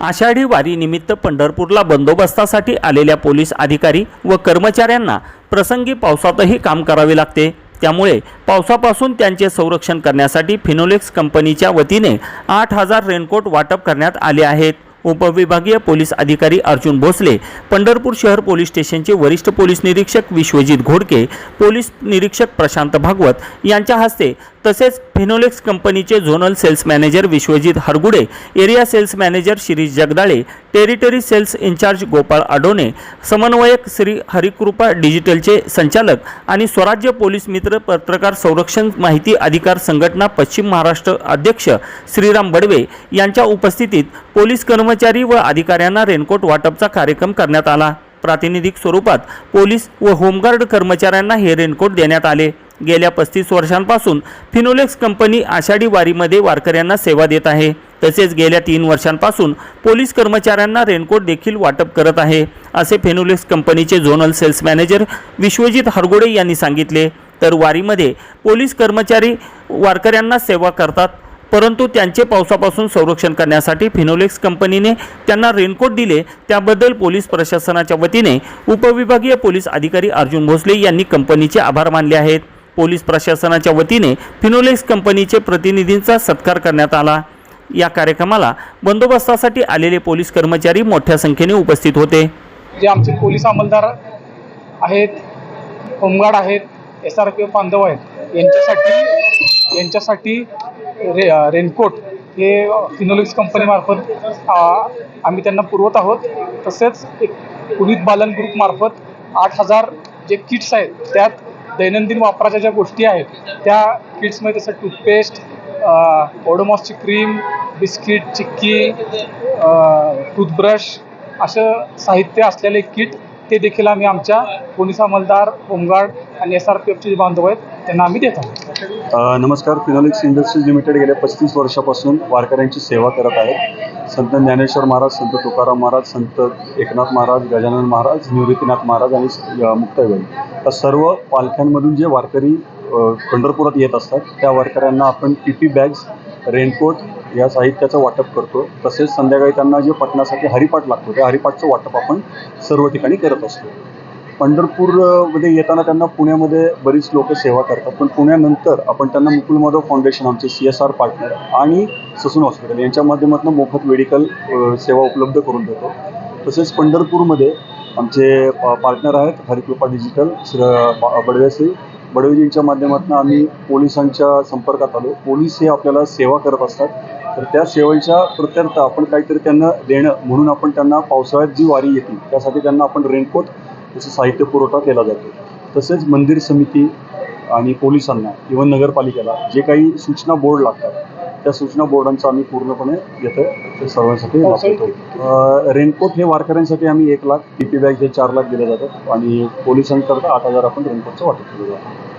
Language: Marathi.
आषाढी वारीनिमित्त पंढरपूरला बंदोबस्तासाठी आलेल्या पोलीस अधिकारी व कर्मचाऱ्यांना प्रसंगी पावसातही काम करावे लागते. त्यामुळे पावसापासून त्यांचे संरक्षण करण्यासाठी फिनोलेक्स कंपनीच्या वतीने आठ हजार रेनकोट वाटप करण्यात आले आहेत. उपविभागीय पोलीस अधिकारी अर्जुन भोसले पंढरपूर शहर पोलीस स्टेशनचे वरिष्ठ पोलीस निरीक्षक विश्वजित घोडके पोलीस निरीक्षक प्रशांत भागवत यांच्या हस्ते तसेच फिनोलेक्स कंपनीचे zonal sales manager Vishwajit Hargude area sales manager Shirish Jagdale territory sales incharge Gopal Adone समन्वयक श्री हरिकृपा डिजिटलचे संचालक आणि स्वराज्य पोलीस मित्र पत्रकार संरक्षण माहिती अधिकार संघटना पश्चिम महाराष्ट्र अध्यक्ष श्रीराम बडवे यांच्या उपस्थितीत पोलीस कर्मचारी व अधिकाऱ्यांना रेनकोट वाटपचा कार्यक्रम करण्यात आला. प्रातिनिधिक स्वरूपात पोलीस व होमगार्ड कर्मचाऱ्यांना हे रेनकोट देण्यात आले. गेल्या पस्तीस वर्षांपासून फिनोलेक्स कंपनी आषाढी वारीमध्ये वारकऱ्यांना सेवा देत आहे. तसेच गेल्या तीन वर्षांपासून पोलीस कर्मचाऱ्यांना रेनकोट देखील वाटप करत आहे असे फिनोलेक्स कंपनीचे zonal sales manager Vishwajit Hargode यांनी सांगितले. तर वारीमध्ये पोलीस कर्मचारी वारकऱ्यांना सेवा करतात. परंतु त्यांचे पावसापासून संरक्षण करण्यासाठी फिनोलेक्स कंपनीने त्यांना रेनकोट दिले. त्याबद्दल पोलीस प्रशासनाच्या वतीने उपविभागीय पोलीस अधिकारी अर्जुन भोसले यांनी कंपनीचे आभार मानले आहेत. पोलीस प्रशासनाच्या वतीने फिनोलेक्स कंपनीचे प्रतिनिधींचा सत्कार करण्यात आला. या कार्यक्रमाला बंदोबस्तासाठी आलेले पोलीस कर्मचारी मोठ्या संख्येने उपस्थित होते. जे आमचे पोलीस अंमलदार आहेत होमगार्ड आहेत एस आर पी एफ बांधव आहेत यांच्यासाठी यांच्यासाठी रे रेनकोट हे फिनोलिक्स कंपनीमार्फत आम्ही त्यांना पुरवत आहोत. तसेच एक पुनीत बालन ग्रुपमार्फत आठ हजार जे किट्स आहेत त्यात दैनंदिन वापराच्या ज्या गोष्टी आहेत त्या किट्समध्ये जसं टूथपेस्ट ओडोमॉसची क्रीम बिस्किट चिक्की टूथब्रश असं साहित्य असलेले किट ते देखील आम्ही आमच्या पोलीस अंमलदार होमगार्ड आणि एस आर पी एफचे जे बांधव आहेत त्यांना आम्ही देत. आहोत नमस्कार फिनोलिक्स इंडस्ट्रीज लिमिटेड गेल्या पस्तीस वर्षापासून वारकऱ्यांची सेवा करत आहेत. संत ज्ञानेश्वर महाराज संत तुकाराम महाराज संत एकनाथ महाराज गजानन महाराज निवृत्तीनाथ महाराज आणि स- मुक्ताईबाई. या सर्व पालख्यांमधून जे वारकरी पंढरपुरात येत असतात त्या वारकऱ्यांना आपण पीपी बॅग्स रेनकोट या साहित्याचं वाटप करतो. तसेच संध्याकाळी त्यांना जे पटण्यासाठी हरिपाठ लागतो त्या हरिपाठचं वाटप आपण सर्व ठिकाणी करत असतो. पंढरपूरमध्ये येताना त्यांना पुण्यामध्ये बरीच लोक सेवा करतात. पण पुण्यानंतर आपण त्यांना मुकुल माधव फाउंडेशन आमचे सी एस आर पार्टनर आणि ससून हॉस्पिटल यांच्या माध्यमातून मोफत मेडिकल सेवा उपलब्ध करून देतो. तसेच पंढरपूरमध्ये आमचे पार्टनर आहेत हरिकृपा डिजिटल श्र बडवेसी. बडवेश्री बडवेजींच्या माध्यमातून आम्ही पोलिसांच्या संपर्कात आलो. पोलीस हे आपल्याला सेवा करत असतात. तर त्या सेवेच्या प्रत्यर्थ आपण काहीतरी त्यांना देणं म्हणून आपण त्यांना पावसाळ्यात जी वारी येते त्यासाठी त्यांना आपण रेनकोट त्याचा साहित्य पुरवठा केला जातो तसेच मंदिर समिती आणि पोलिसांना इव्हन नगरपालिकेला जे काही सूचना बोर्ड लागतात त्या सूचना बोर्डांचा आम्ही पूर्णपणे येतं ते सर्वांसाठी वापरतो रेनकोट हे वारकऱ्यांसाठी आम्ही एक लाख टी पी बॅग हे चार लाख दिले जातात आणि पोलिसांकरता आठ हजार आपण रेनकोटचं वाटप केलं जातं.